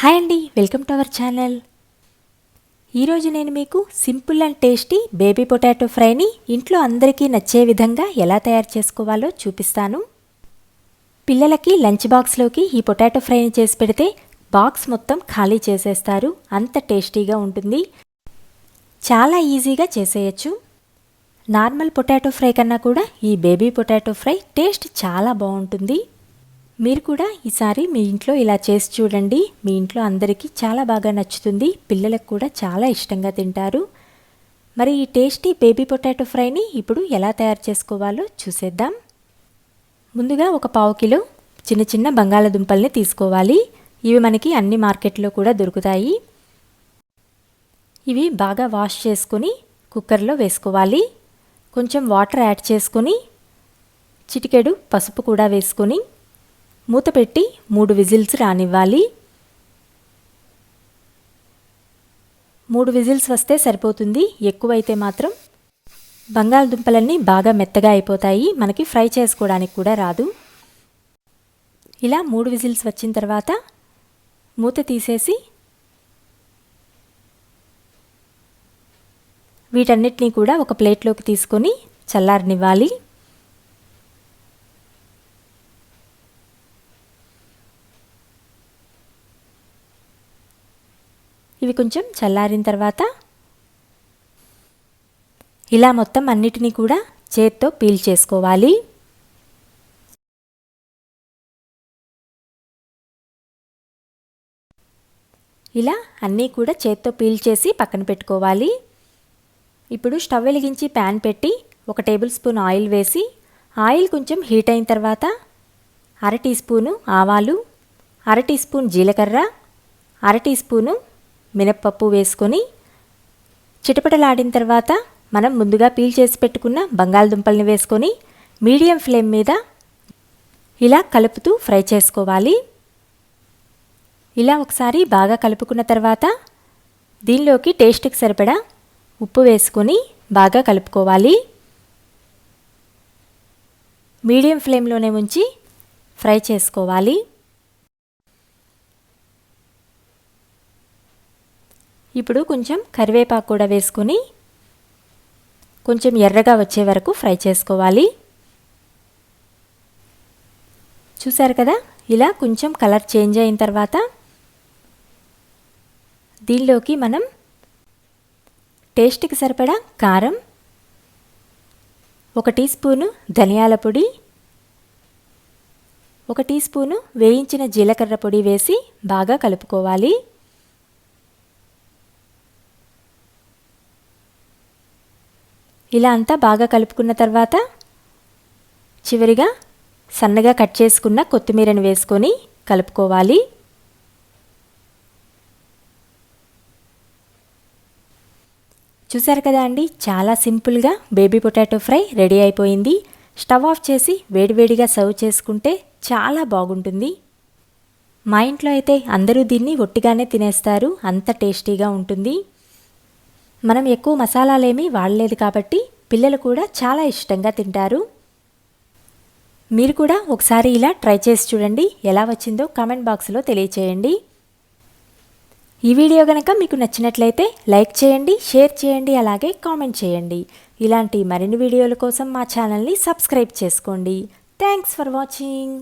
Hi అండి welcome to our channel. ఈరోజు నేను మీకు simple and tasty baby potato ఫ్రైని ఇంట్లో అందరికీ నచ్చే విధంగా ఎలా తయారు చేసుకోవాలో చూపిస్తాను. పిల్లలకి లంచ్ బాక్స్లోకి ఈ పొటాటో ఫ్రైని చేసి పెడితే బాక్స్ మొత్తం ఖాళీ చేసేస్తారు. అంత టేస్టీగా ఉంటుంది. చాలా ఈజీగా చేసేయచ్చు. నార్మల్ పొటాటో ఫ్రై కన్నా కూడా ఈ బేబీ పొటాటో ఫ్రై టేస్ట్ చాలా బాగుంటుంది. మీరు కూడా ఈసారి మీ ఇంట్లో ఇలా చేసి చూడండి. మీ ఇంట్లో అందరికీ చాలా బాగా నచ్చుతుంది. పిల్లలకు కూడా చాలా ఇష్టంగా తింటారు. మరి ఈ టేస్టీ బేబీ పొటాటో ఫ్రైని ఇప్పుడు ఎలా తయారు చేసుకోవాలో చూసేద్దాం. ముందుగా ఒక పావు కిలో చిన్న చిన్న బంగాళదుంపల్ని తీసుకోవాలి. ఇవి మనకి అన్ని మార్కెట్లో కూడా దొరుకుతాయి. ఇవి బాగా వాష్ చేసుకొని కుక్కర్లో వేసుకోవాలి. కొంచెం వాటర్ యాడ్ చేసుకొని చిటికెడు పసుపు కూడా వేసుకొని మూత పెట్టి మూడు విజిల్స్ రానివ్వాలి. మూడు విజిల్స్ వస్తే సరిపోతుంది. ఎక్కువైతే మాత్రం బంగాళదుంపలన్నీ బాగా మెత్తగా అయిపోతాయి. మనకి ఫ్రై చేసుకోవడానికి కూడా రాదు. ఇలా మూడు విజిల్స్ వచ్చిన తర్వాత మూత తీసేసి వీటన్నిటినీ కూడా ఒక ప్లేట్లోకి తీసుకొని చల్లారనివ్వాలి. ఇవి కొంచెం చల్లారిన తర్వాత ఇలా మొత్తం అన్నిటినీ కూడా చేత్తో పీల్ చేసుకోవాలి. ఇలా అన్నీ కూడా చేత్తో పీల్ చేసి పక్కన పెట్టుకోవాలి. ఇప్పుడు స్టవ్ వెలిగించి ప్యాన్ పెట్టి ఒక టేబుల్ స్పూన్ ఆయిల్ వేసి ఆయిల్ కొంచెం హీట్ అయిన తర్వాత అర టీ స్పూను ఆవాలు అర టీ స్పూన్ జీలకర్ర అర టీ స్పూను మినప్పప్పు వేసుకొని చిటపటలాడిన తర్వాత మనం ముందుగా పీల్ చేసి పెట్టుకున్న బంగాళదుంపల్ని వేసుకొని మీడియం ఫ్లేమ్ మీద ఇలా కలుపుతూ ఫ్రై చేసుకోవాలి. ఇలా ఒకసారి బాగా కలుపుకున్న తర్వాత దీనిలోకి టేస్ట్కి సరిపడా ఉప్పు వేసుకొని బాగా కలుపుకోవాలి. మీడియం ఫ్లేమ్లోనే ఉంచి ఫ్రై చేసుకోవాలి. ఇప్పుడు కొంచెం కరివేపాకు కూడా వేసుకొని కొంచెం ఎర్రగా వచ్చే వరకు ఫ్రై చేసుకోవాలి. చూసారు కదా? ఇలా కొంచెం కలర్ చేంజ్ అయిన తర్వాత దీనిలోకి మనం టేస్ట్కి సరిపడా కారం ఒక టీ స్పూను ధనియాల పొడి ఒక టీ స్పూను వేయించిన జీలకర్ర పొడి వేసి బాగా కలుపుకోవాలి. ఇలా అంతా బాగా కలుపుకున్న తర్వాత చివరిగా సన్నగా కట్ చేసుకున్న కొత్తిమీరని వేసుకొని కలుపుకోవాలి. చూసారు కదా అండి చాలా సింపుల్గా బేబీ పొటాటో ఫ్రై రెడీ అయిపోయింది. స్టవ్ ఆఫ్ చేసి వేడివేడిగా సర్వ్ చేసుకుంటే చాలా బాగుంటుంది. మా ఇంట్లో అయితే అందరూ దీన్ని ఒట్టిగానే తినేస్తారు అంత టేస్టీగా ఉంటుంది. మనం ఎక్కువ మసాలాలేమీ వాడలేదు కాబట్టి పిల్లలు కూడా చాలా ఇష్టంగా తింటారు. మీరు కూడా ఒకసారి ఇలా ట్రై చేసి చూడండి. ఎలా వచ్చిందో కామెంట్ బాక్స్లో తెలియచేయండి. ఈ వీడియో కనుక మీకు నచ్చినట్లయితే లైక్ చేయండి షేర్ చేయండి అలాగే కామెంట్ చేయండి. ఇలాంటి మరిన్ని వీడియోల కోసం మా ఛానల్ని సబ్స్క్రైబ్ చేసుకోండి. Thanks for watching.